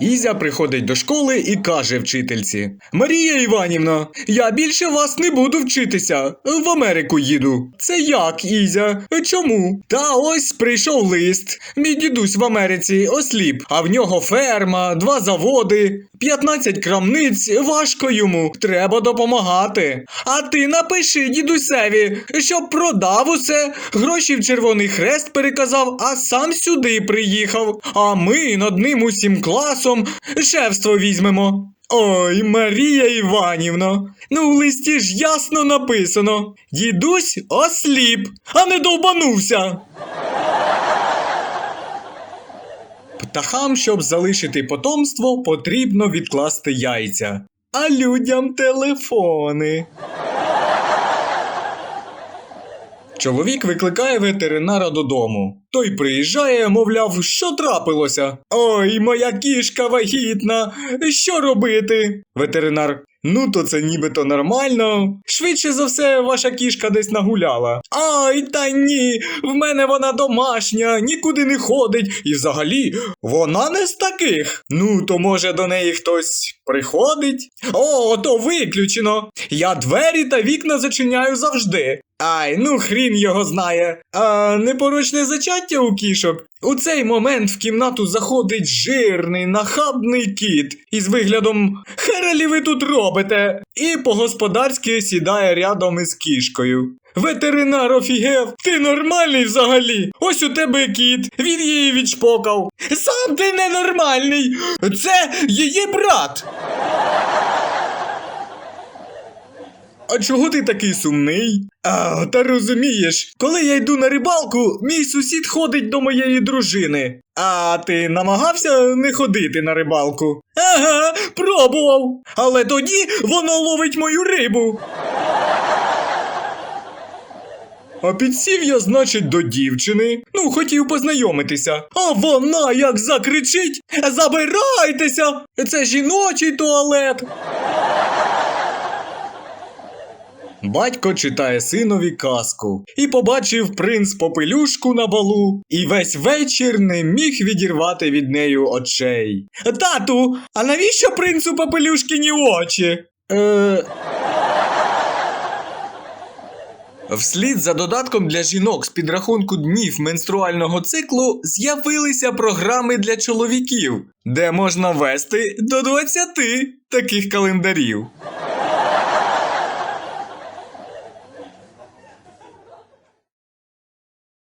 Ізя приходить до школи і каже вчительці: Марія Іванівна, я більше вас не буду вчитися. В Америку їду. Це як, Ізя? Чому? Та ось прийшов лист. Мій дідусь в Америці осліп, а в нього ферма, два заводи, 15 крамниць. Важко йому. Треба допомагати. А ти напиши дідусеві, щоб продав усе, гроші в Червоний Хрест переказав, а сам сюди приїхав. А ми над ним усім класом шефство візьмемо. Ой, Марія Іванівна, ну в листі ж ясно написано: дідусь осліп, а не довбанувся. Птахам, щоб залишити потомство, потрібно відкласти яйця, а людям телефони. Чоловік викликає ветеринара додому. Той приїжджає, мовляв, що трапилося. Ой, моя кішка вагітна. Що робити? Ветеринар. Ну, то це нібито нормально. Швидше за все, ваша кішка десь нагуляла. Ай, та ні, в мене вона домашня, нікуди не ходить, і взагалі вона не з таких. Ну, то може до неї хтось приходить? О, то виключено. Я двері та вікна зачиняю завжди. Ай, ну хрін його знає. А непорочне зачаття у кішок. У цей момент в кімнату заходить жирний, нахабний кіт із виглядом Херелі ви тут робите? І по-господарськи сідає рядом із кішкою. Ветеринар офігев, ти нормальний взагалі. Ось у тебе кіт, він її відшпокав. Сам ти ненормальний. Це її брат. А чого ти такий сумний? А, та розумієш, коли я йду на рибалку, мій сусід ходить до моєї дружини. А ти намагався не ходити на рибалку? Ага, пробував. Але тоді воно ловить мою рибу. А підсів я, значить, до дівчини. Ну, хотів познайомитися. А вона як закричить: Забирайтеся! Це жіночий туалет. Батько читає синові казку і побачив принц попелюшку на балу, і весь вечір не міг відірвати від нею очей. Тату, а навіщо принцу попелюшкіні очі? Е... Вслід за додатком для жінок з підрахунку днів менструального циклу з'явилися програми для чоловіків, де можна вести до 20 таких календарів.